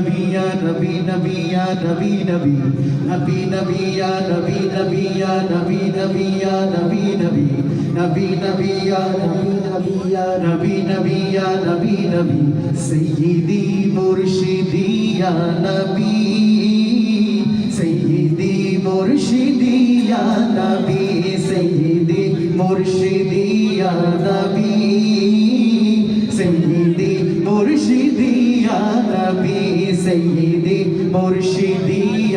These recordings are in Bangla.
নবী ইয়া নবী নবী ইয়া নবী নবী ইয়া নবী নবী ইয়া নবী নবী ইয়া নবী নবী ইয়া নবী নবী নবী নবী ইয়া নবী নবী ইয়া নবী নবী ইয়া নবী নবী সাইয়্যিদি মুর্শিদি ইয়া নবী সাইয়্যিদি মুর্শিদি ইয়া নবী সাইয়্যিদি মুর্শিদি ইয়া নবী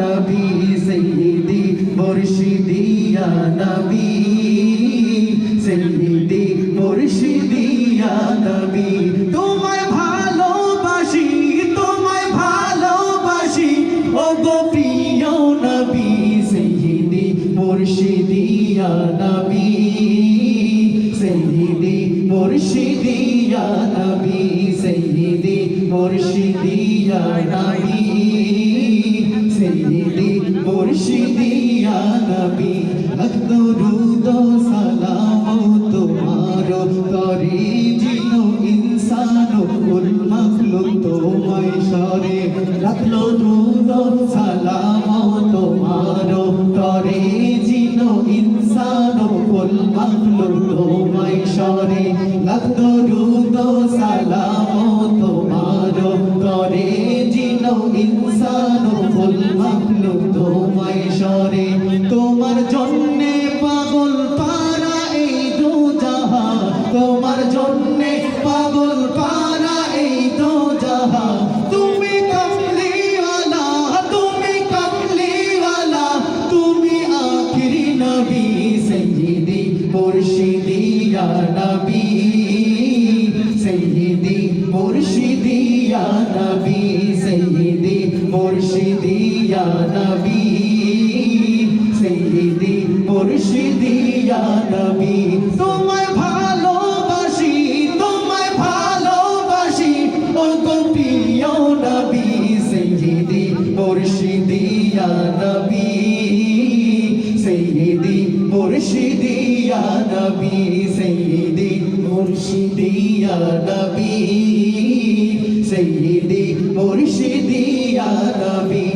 নবী সৈয়দি মুর্শিদি ইয়া নবী, সৈয়দি মুর্শিদি নবী। তোমায় ভালোবাসি তোমায় ভালোবাসি ও গো প্রিয় নবী সৈয়দি মুর্শিদি ইয়া নবী, সৈয়দি মুর্শিদি ইয়া নবী, সৈয়দি মুর্শিদি নবী। মুর্শিদি নবী দরুদ সালাম তোমার তরে জিনো ইনসান কুল মখলুক তোমায় সরে রাখল দরুদ সালাম তোমার তরে জিনো ইনসান কুল মখলুক তোমায় সরে রাখল দরুদ সালাম তোমার তরে জিনো ইনসান কুল মখলুক তোমায় সরে তোমার জন্যে পাগল পারা এই দু তোমার জন্যে পাগল পারা এই দু তুমি কমলিওয়ালা তুমি কমলিওয়ালা তুমি আখিরি নবী, সৈয়দি মুর্শিদি নবী। সৈয়দি মুর্শিদি নবী। সৈয়দি মুর্শিদি নবী। মুর্শিদি ইয়া নবী, তোমায় ভালোবাসি তোমায় ভালোবাসি। ও গো প্রিয় নবী, সৈয়দি মুর্শিদি ইয়া নবী, সৈয়দি মুর্শিদি ইয়া নবী, সৈয়দি মুর্শিদি ইয়া নবী, সৈয়দি মুর্শিদি নবী।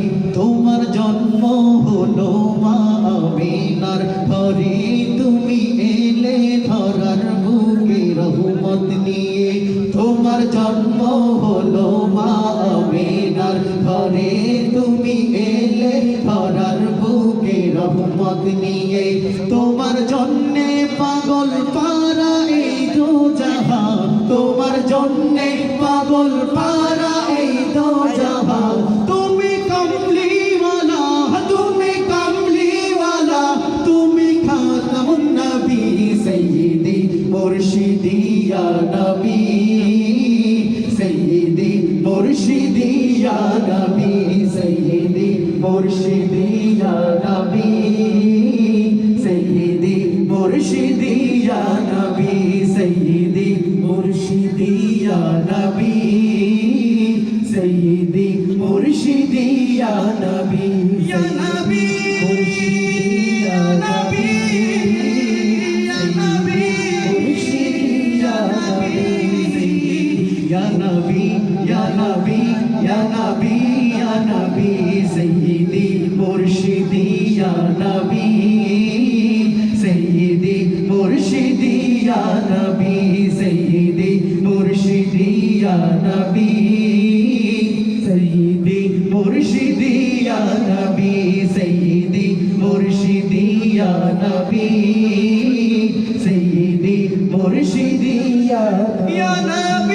রহমত নিয়ে তোমার জন্যে পাগল পারা এই জাহা তোমার জন্যে পাগল পারা এই দো জাহা তুমি কমলিওয়ালা তুমি কমলিওয়ালা। তুমি খাতামুন নবী সৈয়দি মুর্শিদি ইয়া নবী। সৈয়দি মুর্শিদি ইয়া নবী সৈয়দি মুর্শিদি সৈয়দি মুর্শিদি ইয়া নবী। ইয়া নবী মুর্শিদি ইয়া নবী ইয়া নবী মুর্শিদি ইয়া নবী। ইয়া নবী ইয়া নবী ইয়া নবী ইয়া নবী। সৈয়দি মুর্শিদি ইয়া নবী। সৈয়দি মুর্শিদি ইয়া নবী। সৈয়দি মুর্শিদি ইয়া নবী সৈয়দি মুর্শিদি ইয়া নবী সৈয়দি মুর্শিদি ইয়া নবী।